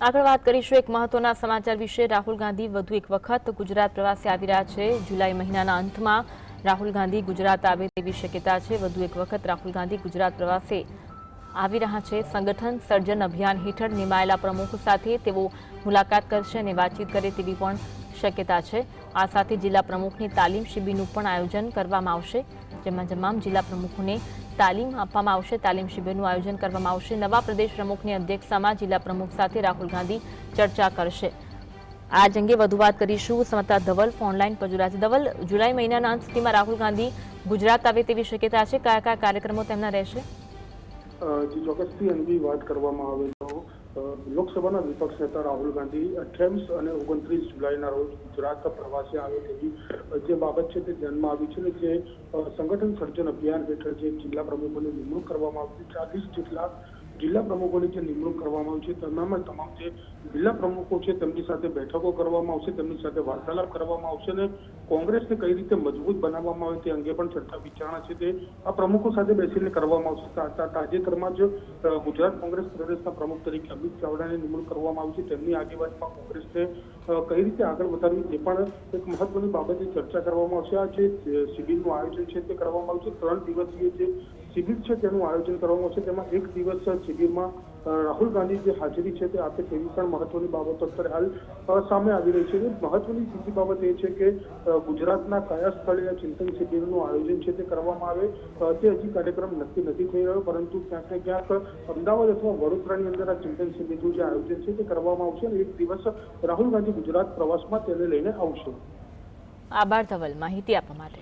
આગળ વાત કરીશું એક મહત્વના સમાચાર વિશે. રાહુલ ગાંધી વધુ એક વખત ગુજરાત પ્રવાસે આવી રહ્યા છે. જુલાઈ મહિનાના અંતમાં રાહુલ ગાંધી ગુજરાત આવે તેવી શક્યતા છે. વધુ એક વખત રાહુલ ગાંધી ગુજરાત પ્રવાસે આવી રહ્યા છે. સંગઠન સર્જન અભિયાન હેઠળ નિમાયેલા પ્રમુખ સાથે તેઓ મુલાકાત કરશે અને વાતચીત કરે તેવી પણ શક્યતા છે. આ સાથે જિલ્લા પ્રમુખની તાલીમ શિબિરનું પણ આયોજન કરવામાં આવશે. જેમાં તમામ જિલ્લા પ્રમુખોને તાલીમ આપવામાં આવશે. તાલીમ શિબિરનું આયોજન કરવામાં આવશે. નવા પ્રદેશ પ્રમુખની અધ્યક્ષતામાં જિલ્લા પ્રમુખ સાથે રાહુલ ગાંધી ચર્ચા કરશે. આજ અંગે વધુ વાત કરીશું સમતા ધવલ ફોનલાઈન પર. જોડાશે ધવલ, જુલાઈ મહિનાના અંત સુધીમાં રાહુલ ગાંધી ગુજરાત આવે તેવી શક્યતા છે. કયા કયા કાર્યક્રમો તેમના રહેશે? જે ચોક્કસથી અંગે વાત કરવામાં આવે તો લોકસભાના વિપક્ષ નેતા રાહુલ ગાંધી અઠ્યાવીસ અને ઓગણત્રીસ જુલાઈના રોજ ગુજરાત પ્રવાસે આવે તેવી જે બાબત છે તે ધ્યાનમાં આવી છે જે સંગઠન સર્જન અભિયાન હેઠળ જે જિલ્લા પ્રમુખોની નિમણૂક કરવામાં આવી ચાલીસ જેટલા જિલ્લા પ્રમુખોની જે નિમણૂક કરવામાં આવી છે, તમામ તમામ જે જિલ્લા પ્રમુખો છે તેમની સાથે બેઠકો કરવામાં આવશે, તેમની સાથે વાર્તાલાપ કરવામાં આવશે અને કોંગ્રેસને કઈ રીતે મજબૂત બનાવવામાં આવે તે અંગે પણ ચર્ચા વિચારણા છે તે આ પ્રમુખો સાથે બેસીને કરવામાં આવશે. તાજેતરમાં જ ગુજરાત કોંગ્રેસ પ્રદેશના પ્રમુખ તરીકે અમિત ચાવડાની નિમણૂક કરવામાં આવી છે. તેમની આગેવાનીમાં કોંગ્રેસને કઈ રીતે આગળ વધારવી તે પણ એક મહત્વની બાબતે ચર્ચા કરવામાં આવશે. આ જે શિબિરનું આયોજન છે તે કરવામાં આવ્યું છે ત્રણ દિવસીય જે શિબિર છે તેનું આયોજન કરવામાં આવશે. તેમાં એક દિવસ શિબિરમાં રાહુલ ગાંધી જે હાજરી છે તે આપે તેવી પણ મહત્વની બાબતો અત્યારે હાલ સામે આવી રહી છે. મહત્વની બીજી બાબત એ છે કે ગુજરાતના કયા સ્થળે આ ચિંતન શિબિરનું આયોજન છે તે કરવામાં આવે. તે હજી કાર્યક્રમ નક્કી નથી થઈ રહ્યો, પરંતુ ક્યાંક ને ક્યાંક અમદાવાદ અથવા વડોદરાની અંદર આ ચિંતન શિબિરનું જે આયોજન છે તે કરવામાં આવશે અને એક દિવસ રાહુલ ગાંધી ગુજરાત પ્રવાસમાં તેને લઈને આવશે. આભાર ધવલ. માહિતી આપવા માટે.